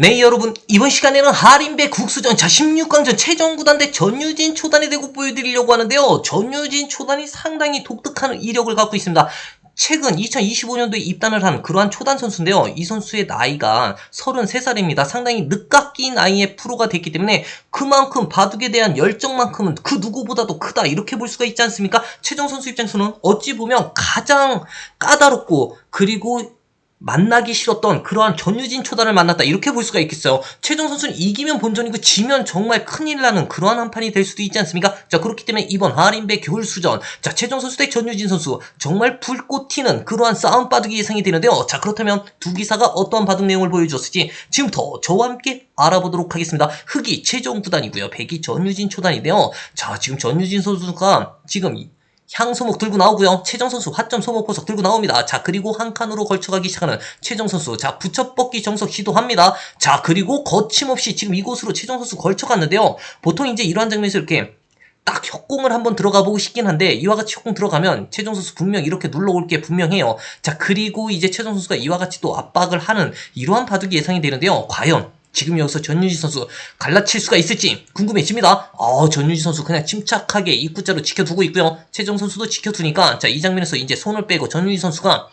네 여러분 이번 시간에는 하림배 국수전 자 16강전 최정구단 대 전유진 초단의 대국 보여드리려고 하는데요. 전유진 초단이 상당히 독특한 이력을 갖고 있습니다. 최근 2025년도에 입단을 한 그러한 초단 선수인데요. 이 선수의 나이가 33살입니다. 상당히 늦깎이 나이에 프로가 됐기 때문에 그만큼 바둑에 대한 열정만큼은 그 누구보다도 크다 이렇게 볼 수가 있지 않습니까? 최정 선수 입장에서는 어찌 보면 가장 까다롭고 그리고 만나기 싫었던 그러한 전유진 초단을 만났다 이렇게 볼 수가 있겠어요. 최종 선수는 이기면 본전이고 지면 정말 큰일 나는 그러한 한 판이 될 수도 있지 않습니까? 자 그렇기 때문에 이번 하림배 겨울수전 자 최종 선수 대 전유진 선수 정말 불꽃 튀는 그러한 싸움 바둑이 예상이 되는데요. 자 그렇다면 두 기사가 어떠한 바둑 내용을 보여줬을지 지금부터 저와 함께 알아보도록 하겠습니다. 흑이 최종 구단이고요. 백이 전유진 초단인데요. 자 지금 전유진 선수가 지금 이- 향 소목 들고 나오고요. 최정 선수 화점 소목 보석 들고 나옵니다. 자 그리고 한 칸으로 걸쳐가기 시작하는 최정 선수. 자 붙여뻗기 정석 시도합니다. 자 그리고 거침없이 지금 이곳으로 최정 선수 걸쳐갔는데요. 보통 이제 이러한 장면에서 이렇게 딱 협공을 한번 들어가 보고 싶긴 한데 이와 같이 협공 들어가면 최정 선수 분명 이렇게 눌러올 게 분명해요. 자 그리고 이제 최정 선수가 이와 같이 또 압박을 하는 이러한 바둑이 예상이 되는데요. 과연 지금 여기서 전유진 선수 갈라칠 수가 있을지 궁금해집니다. 어, 전유진 선수 그냥 침착하게 입구자로 지켜두고 있고요. 최정 선수도 지켜두니까 자 이 장면에서 이제 손을 빼고 전유진 선수가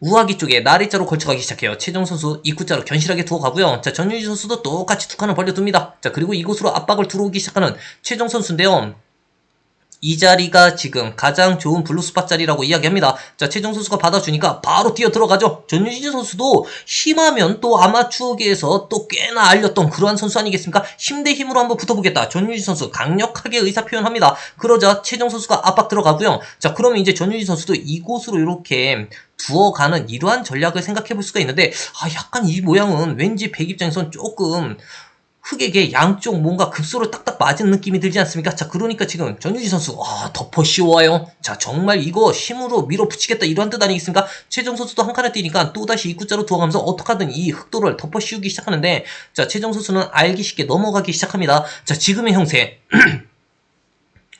우아기 쪽에 나래자로 걸쳐가기 시작해요. 최정 선수 입구자로 견실하게 두어 가고요. 자 전유진 선수도 똑같이 두 칸을 벌려둡니다. 자 그리고 이곳으로 압박을 들어오기 시작하는 최정 선수인데요. 이 자리가 지금 가장 좋은 블루스팟 자리라고 이야기합니다. 자, 최정 선수가 받아주니까 바로 뛰어 들어가죠. 전유진 선수도 힘하면 또 아마추어계에서 또 꽤나 알렸던 그러한 선수 아니겠습니까? 힘 대 힘으로 한번 붙어보겠다. 전유진 선수 강력하게 의사 표현합니다. 그러자 최정 선수가 압박 들어가고요. 자, 그러면 이제 전유진 선수도 이곳으로 이렇게 두어가는 이러한 전략을 생각해 볼 수가 있는데, 아, 약간 이 모양은 왠지 백 입장에선 조금 흑에게 양쪽 뭔가 급소로 딱딱 맞은 느낌이 들지 않습니까? 자, 그러니까 지금 전유진 선수, 아, 덮어 씌워요. 자, 정말 이거 힘으로 밀어붙이겠다 이런 뜻 아니겠습니까? 최정 선수도 한 칸을 뛰니까 또다시 입구자로 두어가면서 어떻게든 이 흑도를 덮어 씌우기 시작하는데, 자, 최정 선수는 알기 쉽게 넘어가기 시작합니다. 자, 지금의 형세.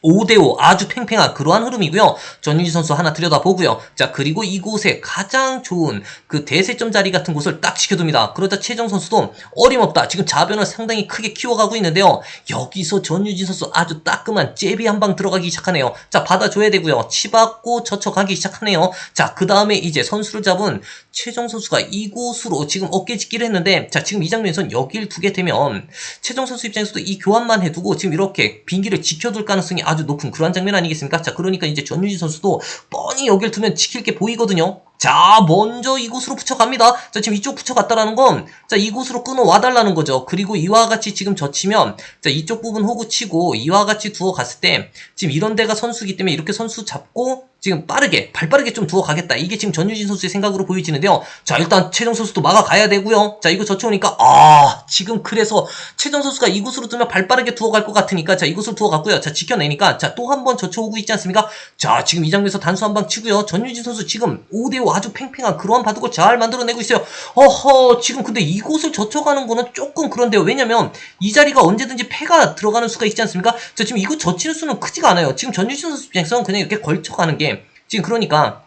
5대5 아주 팽팽한 그러한 흐름이고요. 전유진 선수 하나 들여다보고요. 자 그리고 이곳에 가장 좋은 그 대세점 자리 같은 곳을 딱 지켜둡니다. 그러자 최정 선수도 어림없다. 지금 자변을 상당히 크게 키워가고 있는데요. 여기서 전유진 선수 아주 따끔한 잽이 한방 들어가기 시작하네요. 자 받아줘야 되고요. 치받고 젖혀가기 시작하네요. 자 그 다음에 이제 선수를 잡은 최정 선수가 이곳으로 지금 어깨 짚기를 했는데 자 지금 이 장면에선 여길 두게 되면 최정 선수 입장에서도 이 교환만 해두고 지금 이렇게 빈기를 지켜둘 가능성이 아주 높은 그러한 장면 아니겠습니까? 자 그러니까 이제 전유진 선수도 뻔히 여길 두면 지킬 게 보이거든요. 자 먼저 이곳으로 붙여갑니다. 자 지금 이쪽 붙여갔다라는 건자 이곳으로 끊어 와달라는 거죠. 그리고 이와 같이 지금 젖히면 자 이쪽 부분 호구 치고 이와 같이 두어 갔을 때 지금 이런 데가 선수기 때문에 이렇게 선수 잡고 지금 빠르게 발빠르게 좀 두어 가겠다. 이게 지금 전유진 선수의 생각으로 보여지는데요. 자 일단 최정 선수도 막아가야 되고요. 자 이거 젖혀오니까 아 지금 그래서 최정 선수가 이곳으로 두면 발빠르게 두어 갈 것 같으니까 자 이곳으로 두어 갔고요. 자 지켜내니까 자 또 한 번 젖혀오고 있지 않습니까? 자 지금 이 장면에서 단수 한 방 치고요. 전유진 선수 지금 5대5 아주 팽팽한 그러한 바둑을 잘 만들어내고 있어요. 어허 지금 근데 이곳을 젖혀가는 거는 조금 그런데요. 왜냐면 이 자리가 언제든지 패가 들어가는 수가 있지 않습니까? 자 지금 이곳 젖히는 수는 크지가 않아요. 지금 전유진 선수 입장에서는 그냥 이렇게 걸쳐가는 게 지금 그러니까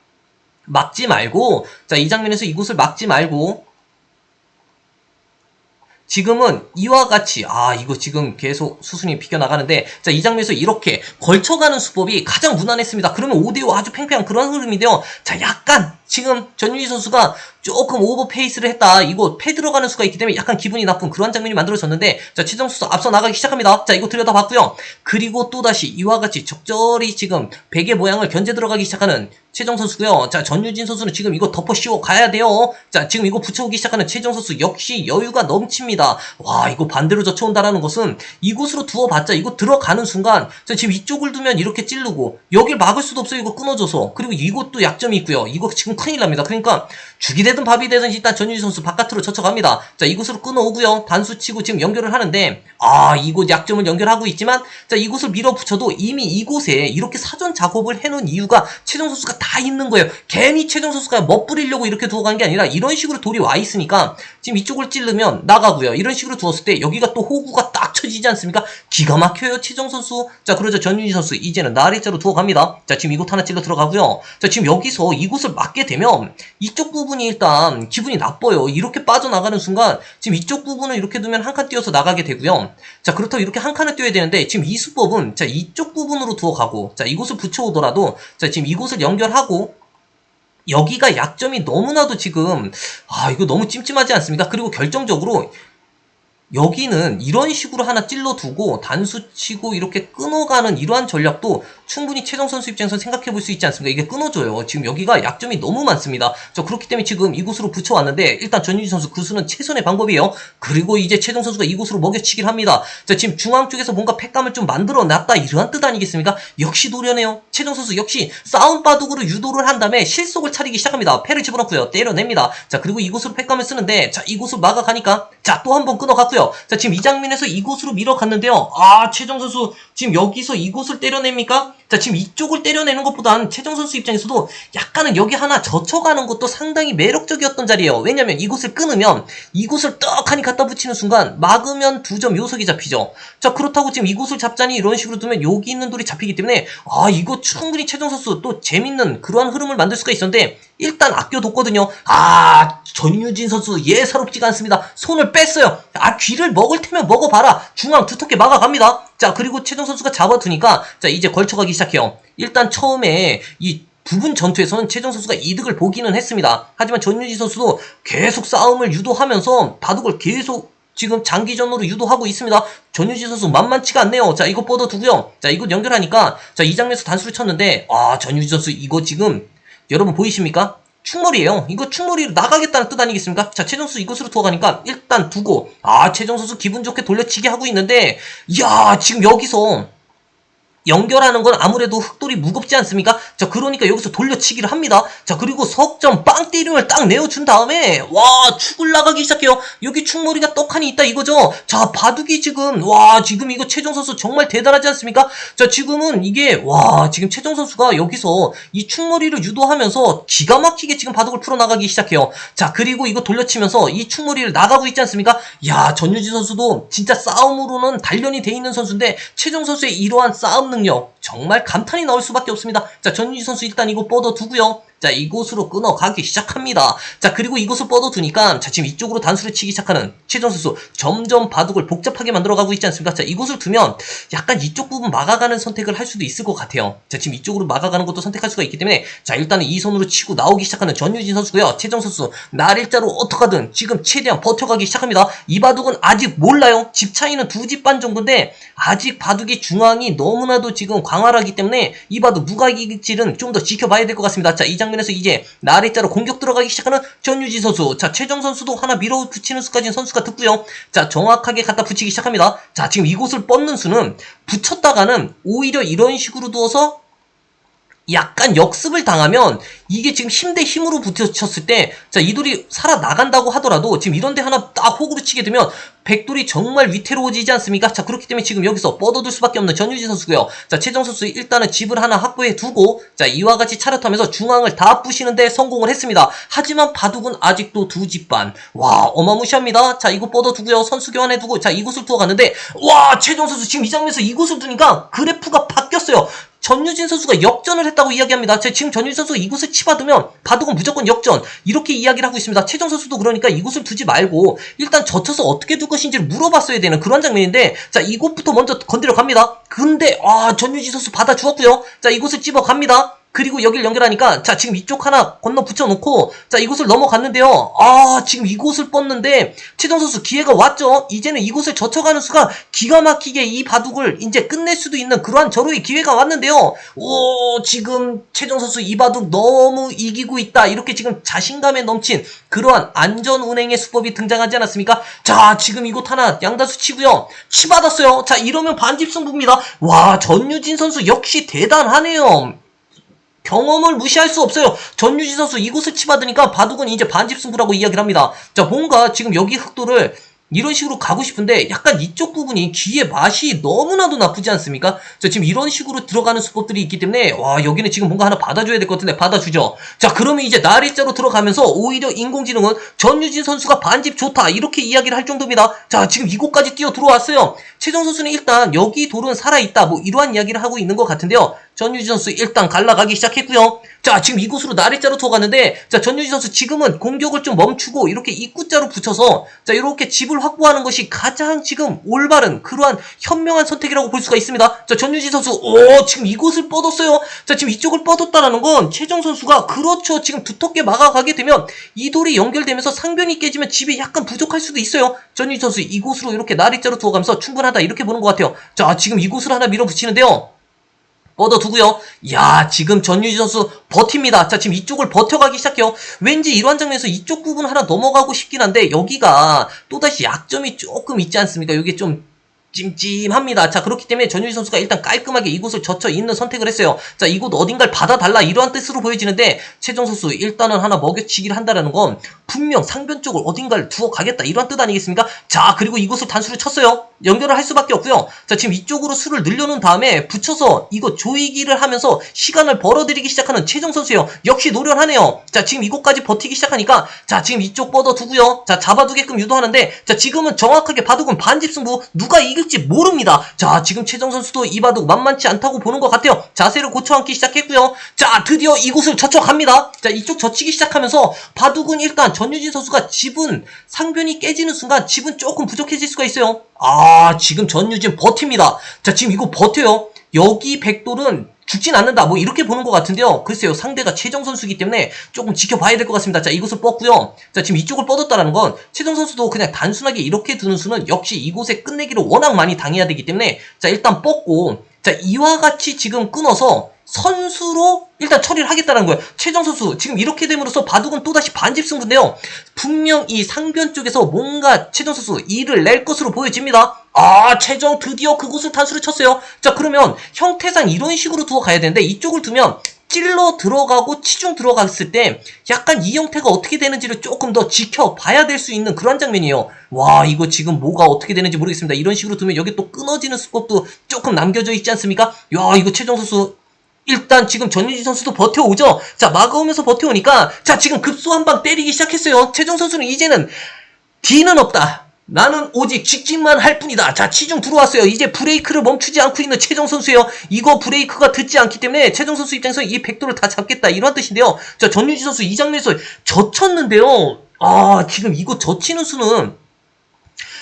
막지 말고 자 이 장면에서 이곳을 막지 말고 지금은 이와 같이 아 이거 지금 계속 수순이 비겨 나가는데 자 이 장면에서 이렇게 걸쳐가는 수법이 가장 무난했습니다. 그러면 5대5 아주 팽팽한 그런 흐름인데요. 자 약간 지금 전유희 선수가 조금 오버 페이스를 했다. 이거 패 들어가는 수가 있기 때문에 약간 기분이 나쁜 그런 장면이 만들어졌는데 자 최정 선수 앞서 나가기 시작합니다. 자 이거 들여다봤고요. 그리고 또다시 이와 같이 적절히 지금 베개 모양을 견제 들어가기 시작하는 최정 선수고요. 자 전유진 선수는 지금 이거 덮어 씌워 가야 돼요. 자 지금 이거 붙여오기 시작하는 최정 선수 역시 여유가 넘칩니다. 와 이거 반대로 젖혀온다라는 것은 이곳으로 두어봤자 이거 들어가는 순간 자 지금 이쪽을 두면 이렇게 찌르고 여길 막을 수도 없어요. 이거 끊어져서 그리고 이곳도 약점이 있고요. 이거 지금 큰일 납니다. 그러니까 죽이 되든 밥이 되든 일단 전유진 선수 바깥으로 젖혀갑니다. 자 이곳으로 끊어오고요. 단수 치고 지금 연결을 하는데 아 이곳 약점을 연결하고 있지만 자 이곳을 밀어붙여도 이미 이곳에 이렇게 사전 작업을 해놓은 이유가 최정 선수가 다 있는 거예요. 괜히 최정 선수가 멋부리려고 이렇게 두어 간 게 아니라 이런 식으로 돌이 와 있으니까 지금 이쪽을 찌르면 나가고요. 이런 식으로 두었을 때 여기가 또 호구가 딱 쳐지지 않습니까? 기가 막혀요 최정 선수. 자 그러자 전윤희 선수 이제는 나래자로 두어 갑니다. 자 지금 이곳 하나 찔러 들어가고요. 자 지금 여기서 이곳을 막게 되면 이쪽 부분이 일단 기분이 나빠요. 이렇게 빠져나가는 순간 지금 이쪽 부분을 이렇게 두면 한 칸 띄어서 나가게 되고요. 자 그렇다고 이렇게 한 칸을 띄어야 되는데 지금 이 수법은 자 이쪽 부분으로 두어 가고 자 이곳을 붙여오더라도 자 지금 이곳을 연결하고 여기가 약점이 너무나도 지금 아 이거 너무 찜찜하지 않습니까? 그리고 결정적으로 여기는 이런 식으로 하나 찔러두고 단수 치고 이렇게 끊어가는 이러한 전략도 충분히 최정 선수 입장에서 생각해 볼 수 있지 않습니까? 이게 끊어져요. 지금 여기가 약점이 너무 많습니다. 저 그렇기 때문에 지금 이곳으로 붙여왔는데 일단 전유지 선수 그 수는 최선의 방법이에요. 그리고 이제 최정 선수가 이곳으로 먹여치기를 합니다. 자 지금 중앙 쪽에서 뭔가 팩감을 좀 만들어 놨다 이러한 뜻 아니겠습니까? 역시 노련해요. 최정 선수 역시 싸움 바둑으로 유도를 한 다음에 실속을 차리기 시작합니다. 패를 집어넣고요. 때려냅니다. 자 그리고 이곳으로 팩감을 쓰는데 자 이곳을 막아가니까 자 또 한 번 끊어갔고요. 자, 지금 이 장면에서 이곳으로 밀어갔는데요. 아, 최정 선수 지금 여기서 이곳을 때려냅니까? 자, 지금 이쪽을 때려내는 것보단 최정 선수 입장에서도 약간은 여기 하나 젖혀가는 것도 상당히 매력적이었던 자리예요. 왜냐면 이곳을 끊으면 이곳을 떡하니 갖다 붙이는 순간 막으면 두 점 요석이 잡히죠. 자, 그렇다고 지금 이곳을 잡자니 이런 식으로 두면 여기 있는 돌이 잡히기 때문에 아, 이거 충분히 최정 선수 또 재밌는 그러한 흐름을 만들 수가 있었는데 일단 아껴뒀거든요. 아, 전유진 선수 예사롭지가 않습니다. 손을 뺐어요. 아, 귀를 먹을 테면 먹어봐라. 중앙 두텁게 막아갑니다. 자, 그리고 최정 선수가 잡아두니까 자, 이제 걸쳐가기 시작해요. 일단 처음에 이 부분 전투에서는 최정 선수가 이득을 보기는 했습니다. 하지만 전유진 선수도 계속 싸움을 유도하면서 바둑을 계속 지금 장기전으로 유도하고 있습니다. 전유진 선수 만만치가 않네요. 자, 이거 뻗어두고요. 자, 이거 연결하니까 자, 이 장면에서 단수를 쳤는데 아, 전유진 선수 이거 지금 여러분 보이십니까? 충돌이에요. 이거 충돌이로 나가겠다는 뜻 아니겠습니까? 자, 최정 선수 이곳으로 투어가니까 일단 두고 아, 최정 선수 기분 좋게 돌려치기 하고 있는데 야, 지금 여기서 연결하는 건 아무래도 흑돌이 무겁지 않습니까? 자, 그러니까 여기서 돌려치기를 합니다. 자, 그리고 석점 빵 때림을 딱 내어준 다음에, 와, 축을 나가기 시작해요. 여기 축머리가 떡하니 있다 이거죠? 자, 바둑이 지금, 와, 지금 이거 최정 선수 정말 대단하지 않습니까? 자, 지금은 이게, 와, 지금 최정 선수가 여기서 이 축머리를 유도하면서 기가 막히게 지금 바둑을 풀어나가기 시작해요. 자, 그리고 이거 돌려치면서 이 축머리를 나가고 있지 않습니까? 야, 전유진 선수도 진짜 싸움으로는 단련이 돼 있는 선수인데, 최정 선수의 이러한 싸움 능력 정말 감탄이 나올 수밖에 없습니다. 자 전유지 선수 일단 이거 뻗어두고요. 자 이곳으로 끊어가기 시작합니다. 자 그리고 이곳을 뻗어두니까 자 지금 이쪽으로 단수를 치기 시작하는 최정 선수 점점 바둑을 복잡하게 만들어가고 있지 않습니까? 자 이곳을 두면 약간 이쪽 부분 막아가는 선택을 할 수도 있을 것 같아요. 자 지금 이쪽으로 막아가는 것도 선택할 수가 있기 때문에 자 일단은 이 손으로 치고 나오기 시작하는 전유진 선수고요. 최정 선수 날일자로 어떡하든 지금 최대한 버텨가기 시작합니다. 이 바둑은 아직 몰라요. 집 차이는 두 집 반 정도인데 아직 바둑의 중앙이 너무나도 지금 광활하기 때문에 이 바둑 누가 이길지는 좀 더 지켜봐야 될 것 같습니다. 자이 장 면에서 이제 나래자로 공격 들어가기 시작하는 전유진 선수. 자 최정 선수도 하나 밀어붙이는 수까지는 선수가 듣고요. 자 정확하게 갖다 붙이기 시작합니다. 자 지금 이곳을 뻗는 수는 붙였다가는 오히려 이런 식으로 두어서 약간 역습을 당하면 이게 지금 힘 대 힘으로 부딪혔을 때, 자, 이돌이 살아나간다고 하더라도 지금 이런 데 하나 딱 호구를 치게 되면 백돌이 정말 위태로워지지 않습니까? 자, 그렇기 때문에 지금 여기서 뻗어둘 수밖에 없는 전유진 선수고요. 자, 최정 선수 일단은 집을 하나 확보해 두고, 자, 이와 같이 차렷하면서 중앙을 다 부시는데 성공을 했습니다. 하지만 바둑은 아직도 두 집 반. 와, 어마무시합니다. 자, 이거 뻗어두고요. 선수 교환해 두고, 자, 이곳을 두어 갔는데, 와, 최정 선수 지금 이 장면에서 이곳을 두니까 그래프가 바뀌었어요. 전유진 선수가 역전을 했다고 이야기합니다. 제 지금 전유진 선수가 이곳을 치받으면 바둑은 무조건 역전 이렇게 이야기를 하고 있습니다. 최정 선수도 그러니까 이곳을 두지 말고 일단 젖혀서 어떻게 둘 것인지를 물어봤어야 되는 그런 장면인데 자 이곳부터 먼저 건드려 갑니다. 근데 아 전유진 선수 받아 주었고요. 자 이곳을 찝어 갑니다. 그리고 여기를 연결하니까 자 지금 이쪽 하나 건너 붙여놓고 자 이곳을 넘어갔는데요. 아 지금 이곳을 뻗는데 최정 선수 기회가 왔죠? 이제는 이곳을 젖혀가는 수가 기가 막히게 이 바둑을 이제 끝낼 수도 있는 그러한 절호의 기회가 왔는데요. 오 지금 최정 선수 이 바둑 너무 이기고 있다. 이렇게 지금 자신감에 넘친 그러한 안전운행의 수법이 등장하지 않았습니까? 자 지금 이곳 하나 양다수 치고요. 치 받았어요. 자 이러면 반집승부입니다. 와 전유진 선수 역시 대단하네요 경험을 무시할 수 없어요. 전유진 선수 이곳을 치받으니까 바둑은 이제 반집 승부라고 이야기를 합니다. 자, 뭔가 지금 여기 흑도를 이런 식으로 가고 싶은데 약간 이쪽 부분이 귀의 맛이 너무나도 나쁘지 않습니까? 자 지금 이런 식으로 들어가는 수법들이 있기 때문에 와 여기는 지금 뭔가 하나 받아줘야 될 것 같은데 받아주죠. 자 그러면 이제 나리자로 들어가면서 오히려 인공지능은 전유진 선수가 반집 좋다 이렇게 이야기를 할 정도입니다. 자 지금 이곳까지 뛰어 들어왔어요. 최정 선수는 일단 여기 돌은 살아있다 뭐 이러한 이야기를 하고 있는 것 같은데요. 전유진 선수 일단 갈라가기 시작했고요. 자, 지금 이곳으로 나래자로 들어갔는데, 자, 전유진 선수 지금은 공격을 좀 멈추고, 이렇게 입구자로 붙여서, 자, 이렇게 집을 확보하는 것이 가장 지금 올바른, 그러한 현명한 선택이라고 볼 수가 있습니다. 자, 전유진 선수, 오, 지금 이곳을 뻗었어요. 자, 지금 이쪽을 뻗었다라는 건, 최정 선수가, 그렇죠. 지금 두텁게 막아가게 되면, 이 돌이 연결되면서 상변이 깨지면 집이 약간 부족할 수도 있어요. 전유진 선수, 이곳으로 이렇게 나래자로 들어가면서 충분하다, 이렇게 보는 것 같아요. 자, 지금 이곳을 하나 밀어붙이는데요. 뻗어두고요. 야 지금 전유지 선수 버팁니다. 자 지금 이쪽을 버텨가기 시작해요. 왠지 이러한 장면에서 이쪽 부분 하나 넘어가고 싶긴 한데 여기가 또다시 약점이 조금 있지 않습니까? 여기 좀 찜찜합니다. 자, 그렇기 때문에 전유지 선수가 일단 깔끔하게 이곳을 젖혀 있는 선택을 했어요. 자, 이곳 어딘가를 받아달라 이러한 뜻으로 보여지는데 최정 선수 일단은 하나 먹여치기를 한다라는 건 분명 상변 쪽을 어딘가를 두어 가겠다 이러한 뜻 아니겠습니까? 자, 그리고 이곳을 단수를 쳤어요. 연결을 할 수밖에 없고요. 자, 지금 이쪽으로 수를 늘려놓은 다음에 붙여서 이거 조이기를 하면서 시간을 벌어들이기 시작하는 최정 선수예요. 역시 노련하네요. 자, 지금 이곳까지 버티기 시작하니까 자, 지금 이쪽 뻗어두고요. 자, 잡아두게끔 유도하는데 자, 지금은 정확하게 바둑은 반집승부 누가 이길지 모릅니다. 자, 지금 최정 선수도 이 바둑 만만치 않다고 보는 것 같아요. 자세를 고쳐앉기 시작했고요. 자, 드디어 이곳을 젖혀갑니다. 자, 이쪽 젖히기 시작하면서 바둑은 일단 전유진 선수가 지분 상변이 깨지는 순간 지분 조금 부족해질 수가 있어요. 아, 지금 전유진 버팁니다. 자, 지금 이거 버텨요. 여기 백돌은 죽진 않는다. 뭐 이렇게 보는 것 같은데요. 글쎄요. 상대가 최정 선수이기 때문에 조금 지켜봐야 될 것 같습니다. 자, 이곳을 뻗고요. 자, 지금 이쪽을 뻗었다라는 건 최정 선수도 그냥 단순하게 이렇게 두는 수는 역시 이곳에 끝내기를 워낙 많이 당해야 되기 때문에 자, 일단 뻗고 자, 이와 같이 지금 끊어서 선수로 일단 처리를 하겠다는 거예요. 최정 선수 지금 이렇게 됨으로써 바둑은 또다시 반집 승부인데요. 분명 이 상변 쪽에서 뭔가 최정 선수 일을 낼 것으로 보여집니다. 아 최정 드디어 그곳을 단수를 쳤어요. 자 그러면 형태상 이런 식으로 두어 가야 되는데 이쪽을 두면 찔러 들어가고 치중 들어갔을 때 약간 이 형태가 어떻게 되는지를 조금 더 지켜봐야 될 수 있는 그런 장면이에요. 와 이거 지금 뭐가 어떻게 되는지 모르겠습니다. 이런 식으로 두면 여기 또 끊어지는 수법도 조금 남겨져 있지 않습니까? 야 이거 최정 선수 일단 지금 전유진 선수도 버텨오죠. 자 막아오면서 버텨오니까 자 지금 급소 한 방 때리기 시작했어요. 최정 선수는 이제는 D는 없다. 나는 오직 직진만 할 뿐이다. 자, 치중 들어왔어요. 이제 브레이크를 멈추지 않고 있는 최정 선수예요. 이거 브레이크가 듣지 않기 때문에 최정 선수 입장에서 이 백도를 다 잡겠다. 이런 뜻인데요. 자, 전유진 선수 이 장면에서 젖혔는데요. 아, 지금 이거 젖히는 수는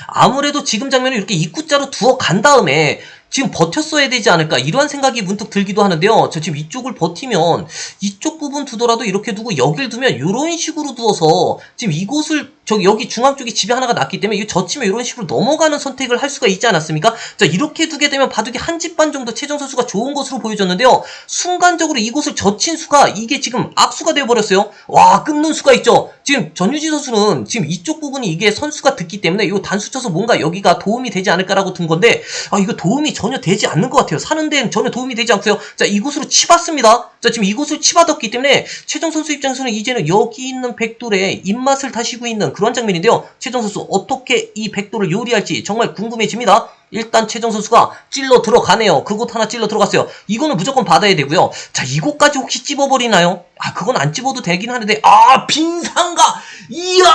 아무래도 지금 장면을 이렇게 입구자로 두어 간 다음에 지금 버텼어야 되지 않을까 이러한 생각이 문득 들기도 하는데요. 저 지금 이쪽을 버티면 이쪽 부분 두더라도 이렇게 두고 여길 두면 이런 식으로 두어서 지금 이곳을 저기 여기 중앙 쪽에 집이 하나가 났기 때문에 이 젖히면 이런 식으로 넘어가는 선택을 할 수가 있지 않았습니까? 자 이렇게 두게 되면 바둑이 한 집 반 정도 최정 선수가 좋은 것으로 보여졌는데요. 순간적으로 이곳을 젖힌 수가 이게 지금 악수가 되어버렸어요. 와 끊는 수가 있죠. 지금 전유진 선수는 지금 이쪽 부분이 이게 선수가 듣기 때문에 이 단수 쳐서 뭔가 여기가 도움이 되지 않을까라고 둔 건데 아 이거 도움이 전혀 되지 않는 것 같아요. 사는 데는 전혀 도움이 되지 않고요. 자 이곳으로 치봤습니다. 자 지금 이곳을 치받았기 때문에 최정 선수 입장에서는 이제는 여기 있는 백돌에 입맛을 다시고 있는 그런 장면인데요. 최정 선수 어떻게 이 백돌을 요리할지 정말 궁금해집니다. 일단 최정 선수가 찔러 들어가네요. 그곳 하나 찔러 들어갔어요. 이거는 무조건 받아야 되고요. 자 이곳까지 혹시 찝어버리나요? 아 그건 안 찝어도 되긴 하는데 아 빈상가 이야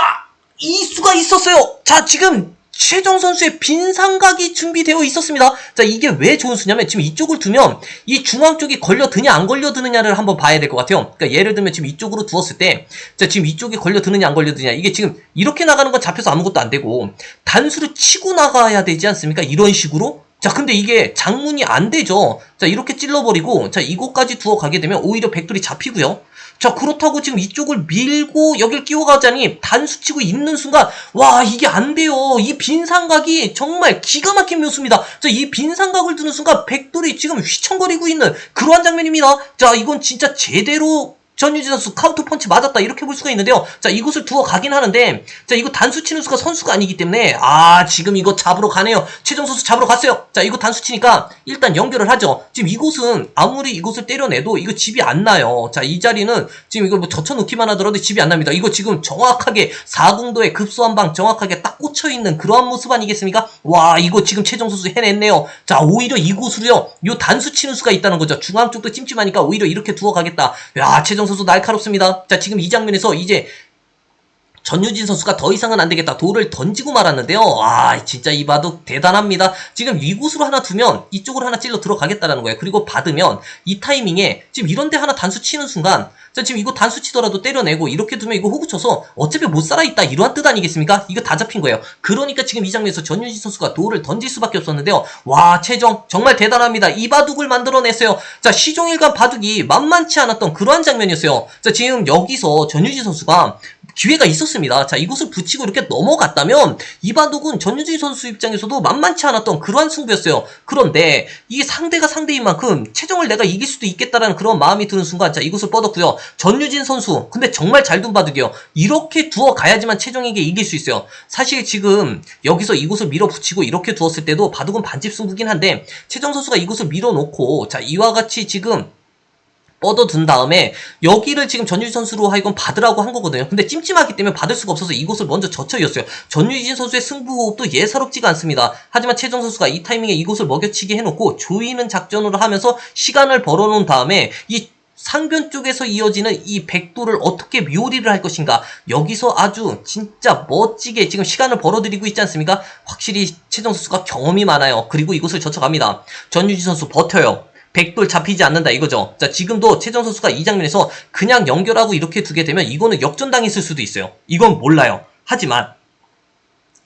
이 수가 있었어요. 자 지금 최정 선수의 빈상각이 준비되어 있었습니다. 자, 이게 왜 좋은 수냐면 지금 이쪽을 두면 이 중앙 쪽이 걸려드냐 안 걸려드느냐를 한번 봐야 될 것 같아요. 그러니까 예를 들면 지금 이쪽으로 두었을 때, 자, 지금 이쪽이 걸려드느냐 안 걸려드느냐 이게 지금 이렇게 나가는 건 잡혀서 아무것도 안 되고 단수를 치고 나가야 되지 않습니까? 이런 식으로. 자, 근데 이게 장문이 안 되죠. 자, 이렇게 찔러버리고, 자, 이곳까지 두어 가게 되면 오히려 백돌이 잡히고요. 자, 그렇다고 지금 이쪽을 밀고 여길 끼워가자니 단수 치고 있는 순간, 와, 이게 안 돼요. 이 빈상각이 정말 기가 막힌 묘수입니다. 자, 이 빈상각을 두는 순간 백돌이 지금 휘청거리고 있는 그러한 장면입니다. 자, 이건 진짜 제대로 전유진 선수 카운터 펀치 맞았다 이렇게 볼 수가 있는데요. 자 이곳을 두어 가긴 하는데 자 이거 단수 치는 수가 선수가 아니기 때문에 아 지금 이거 잡으러 가네요. 최정 선수 잡으러 갔어요. 자 이거 단수 치니까 일단 연결을 하죠. 지금 이곳은 아무리 이곳을 때려내도 이거 집이 안 나요. 자 이 자리는 지금 이걸 뭐 젖혀놓기만 하더라도 집이 안 납니다. 이거 지금 정확하게 4궁도에 급소 한 방 정확하게 딱 꽂혀 있는 그러한 모습 아니겠습니까? 와 이거 지금 최정 선수 해냈네요. 자 오히려 이곳으로요. 요 단수 치는 수가 있다는 거죠. 중앙 쪽도 찜찜하니까 오히려 이렇게 두어 가겠다. 야 최정 선수 날카롭습니다. 자, 지금 이 장면에서 이제 전유진 선수가 더 이상은 안 되겠다. 돌을 던지고 말았는데요. 아, 진짜 이 바둑 대단합니다. 지금 이곳으로 하나 두면 이쪽으로 하나 찔러 들어가겠다라는 거예요. 그리고 받으면 이 타이밍에 지금 이런 데 하나 단수 치는 순간 자, 지금 이거 단수 치더라도 때려내고 이렇게 두면 이거 호구 쳐서 어차피 못 살아있다. 이러한 뜻 아니겠습니까? 이거 다 잡힌 거예요. 그러니까 지금 이 장면에서 전유진 선수가 돌을 던질 수밖에 없었는데요. 와, 최정 정말 대단합니다. 이 바둑을 만들어냈어요. 자, 시종일관 바둑이 만만치 않았던 그러한 장면이었어요. 자, 지금 여기서 전유진 선수가 기회가 있었습니다. 자, 이곳을 붙이고 이렇게 넘어갔다면 이 바둑은 전유진 선수 입장에서도 만만치 않았던 그러한 승부였어요. 그런데 이게 상대가 상대인 만큼 최종을 내가 이길 수도 있겠다라는 그런 마음이 드는 순간 자, 이곳을 뻗었고요. 전유진 선수 근데 정말 잘 둔 바둑이요. 이렇게 두어 가야지만 최종에게 이길 수 있어요. 사실 지금 여기서 이곳을 밀어붙이고 이렇게 두었을 때도 바둑은 반집 승부긴 한데 최정 선수가 이곳을 밀어놓고 자, 이와 같이 지금 뻗어둔 다음에 여기를 지금 전유진 선수로 하여금 받으라고 한 거거든요. 근데 찜찜하기 때문에 받을 수가 없어서 이곳을 먼저 젖혀이었어요. 전유진 선수의 승부호흡도 예사롭지가 않습니다. 하지만 최정 선수가 이 타이밍에 이곳을 먹여치기 해놓고 조이는 작전으로 하면서 시간을 벌어놓은 다음에 이 상변 쪽에서 이어지는 이 백도를 어떻게 묘리를 할 것인가 여기서 아주 진짜 멋지게 지금 시간을 벌어들이고 있지 않습니까? 확실히 최정 선수가 경험이 많아요. 그리고 이곳을 젖혀갑니다. 전유진 선수 버텨요. 백돌 잡히지 않는다 이거죠. 자, 지금도 최정 선수가 이 장면에서 그냥 연결하고 이렇게 두게 되면 이거는 역전당했을 수도 있어요. 이건 몰라요. 하지만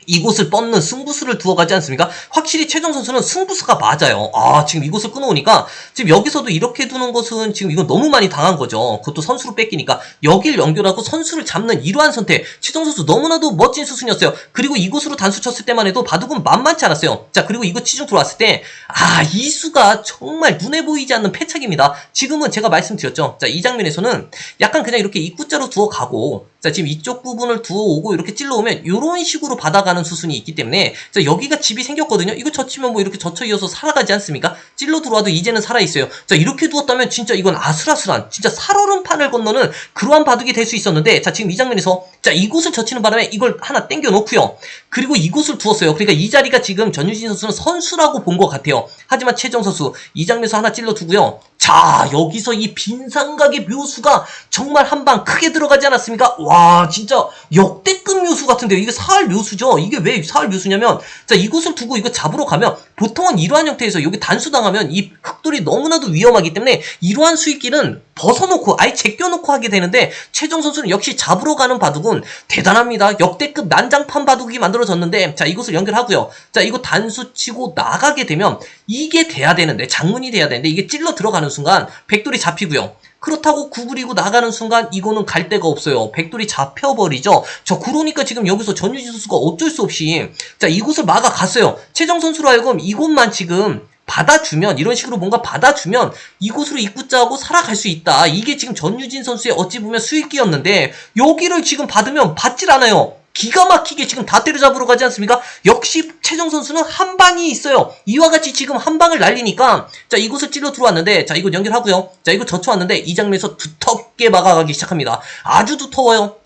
이곳을 뻗는 승부수를 두어 가지 않습니까? 확실히 최정 선수는 승부수가 맞아요. 아, 지금 이곳을 끊어오니까 지금 여기서도 이렇게 두는 것은 지금 이건 너무 많이 당한 거죠. 그것도 선수로 뺏기니까 여길 연결하고 선수를 잡는 이러한 선택. 최정 선수 너무나도 멋진 수순이었어요. 그리고 이곳으로 단수 쳤을 때만 해도 바둑은 만만치 않았어요. 자, 그리고 이거 치중 들어왔을 때 아, 이 수가 정말 눈에 보이지 않는 패착입니다. 지금은 제가 말씀드렸죠. 자, 이 장면에서는 약간 그냥 이렇게 입구자로 두어 가고 자, 지금 이쪽 부분을 두어오고 이렇게 찔러오면 이런 식으로 받아가는 수순이 있기 때문에 자, 여기가 집이 생겼거든요. 이거 젖히면 뭐 이렇게 젖혀 이어서 살아가지 않습니까? 찔러 들어와도 이제는 살아있어요. 자, 이렇게 두었다면 진짜 이건 아슬아슬한 진짜 살얼음판을 건너는 그러한 바둑이 될 수 있었는데 자, 지금 이 장면에서 자, 이곳을 젖히는 바람에 이걸 하나 땡겨 놓고요. 그리고 이곳을 두었어요. 그러니까 이 자리가 지금 전유진 선수는 선수라고 본 것 같아요. 하지만 최정 선수 이 장면에서 하나 찔러 두고요. 자, 여기서 이 빈상각의 묘수가 정말 한 방 크게 들어가지 않았습니까? 와, 진짜 역대급 묘수 같은데요. 이게 사할 묘수죠. 이게 왜 사할 묘수냐면, 자, 이곳을 두고 이거 잡으러 가면, 보통은 이러한 형태에서 여기 단수당하면 이 흑돌이 너무나도 위험하기 때문에 이러한 수익길은 벗어놓고, 아예 제껴놓고 하게 되는데, 최정 선수는 역시 잡으러 가는 바둑은 대단합니다. 역대급 난장판 바둑이 만들어졌는데, 자, 이곳을 연결하고요. 자, 이거 단수 치고 나가게 되면, 이게 돼야 되는데, 장문이 돼야 되는데, 이게 찔러 들어가는 순간, 백돌이 잡히고요. 그렇다고 구부리고 나가는 순간 이거는 갈 데가 없어요. 백돌이 잡혀버리죠. 저 그러니까 지금 여기서 전유진 선수가 어쩔 수 없이 자 이곳을 막아갔어요. 최정 선수로 하여금 이곳만 지금 받아주면 이런 식으로 뭔가 받아주면 이곳으로 입구자하고 살아갈 수 있다. 이게 지금 전유진 선수의 어찌 보면 수익기였는데 여기를 지금 받으면 받질 않아요. 기가 막히게 지금 다 때려잡으러 가지 않습니까? 역시 최정 선수는 한 방이 있어요. 이와 같이 지금 한 방을 날리니까 자 이곳을 찔러 들어왔는데 자 이거 연결하고요. 자 이거 젖혀왔는데 이 장면에서 두텁게 막아가기 시작합니다. 아주 두터워요.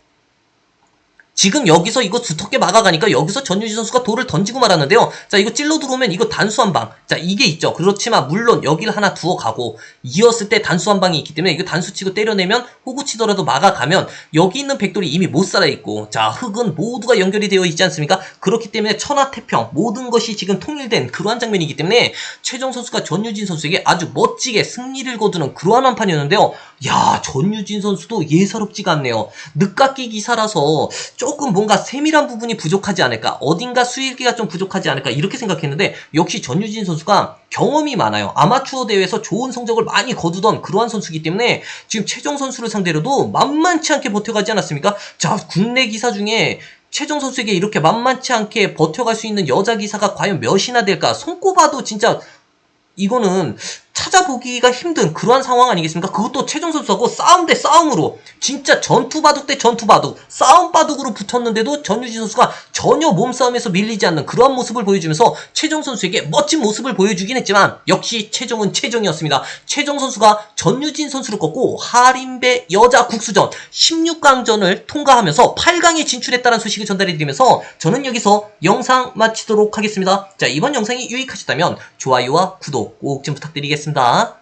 지금 여기서 이거 두텁게 막아가니까 여기서 전유진 선수가 돌을 던지고 말았는데요. 자, 이거 찔러 들어오면 이거 단수 한 방. 자, 이게 있죠. 그렇지만 물론 여기를 하나 두어 가고 이었을 때 단수 한 방이 있기 때문에 이거 단수 치고 때려내면 호구 치더라도 막아가면 여기 있는 백돌이 이미 못 살아 있고 자, 흙은 모두가 연결이 되어 있지 않습니까? 그렇기 때문에 천하태평 모든 것이 지금 통일된 그러한 장면이기 때문에 최정 선수가 전유진 선수에게 아주 멋지게 승리를 거두는 그러한 한 판이었는데요. 야, 전유진 선수도 예사롭지가 않네요. 늦깎이 기사라서 조금 뭔가 세밀한 부분이 부족하지 않을까, 어딘가 수일기가 좀 부족하지 않을까 이렇게 생각했는데 역시 전유진 선수가 경험이 많아요. 아마추어 대회에서 좋은 성적을 많이 거두던 그러한 선수이기 때문에 지금 최정 선수를 상대로도 만만치 않게 버텨가지 않았습니까? 자, 국내 기사 중에 최정 선수에게 이렇게 만만치 않게 버텨갈 수 있는 여자 기사가 과연 몇이나 될까? 손꼽아도 진짜 이거는 찾아보기가 힘든 그러한 상황 아니겠습니까? 그것도 최정 선수하고 싸움 대 싸움으로 진짜 전투 바둑 대 전투 바둑 싸움 바둑으로 붙었는데도 전유진 선수가 전혀 몸싸움에서 밀리지 않는 그러한 모습을 보여주면서 최정 선수에게 멋진 모습을 보여주긴 했지만 역시 최정은 최정이었습니다. 최정 선수가 전유진 선수를 꺾고 하림배 여자 국수전 16강전을 통과하면서 8강에 진출했다는 소식을 전달해드리면서 저는 여기서 영상 마치도록 하겠습니다. 자 이번 영상이 유익하셨다면 좋아요와 구독 꼭 좀 부탁드리 겠습니다.